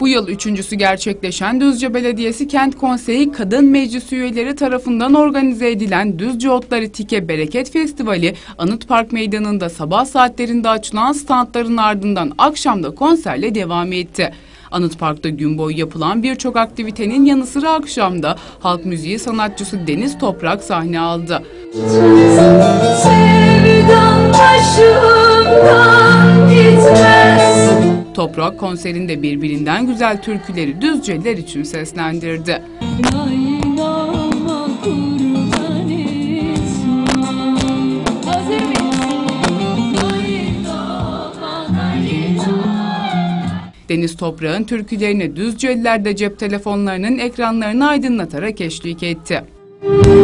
Bu yıl üçüncüsü gerçekleşen Düzce Belediyesi Kent Konseyi Kadın Meclisi üyeleri tarafından organize edilen Düzce Otları Tike Bereket Festivali, Anıt Park Meydanı'nda sabah saatlerinde açılan standların ardından akşamda konserle devam etti. Anıt Park'ta gün boyu yapılan birçok aktivitenin yanı sıra akşamda halk müziği sanatçısı Deniz Toprak sahne aldı. Sevdan Toprak konserinde birbirinden güzel türküleri Düzceliler için seslendirdi. Deniz Toprak'ın türkülerine Düzceliler de cep telefonlarının ekranlarını aydınlatarak eşlik etti. Naynama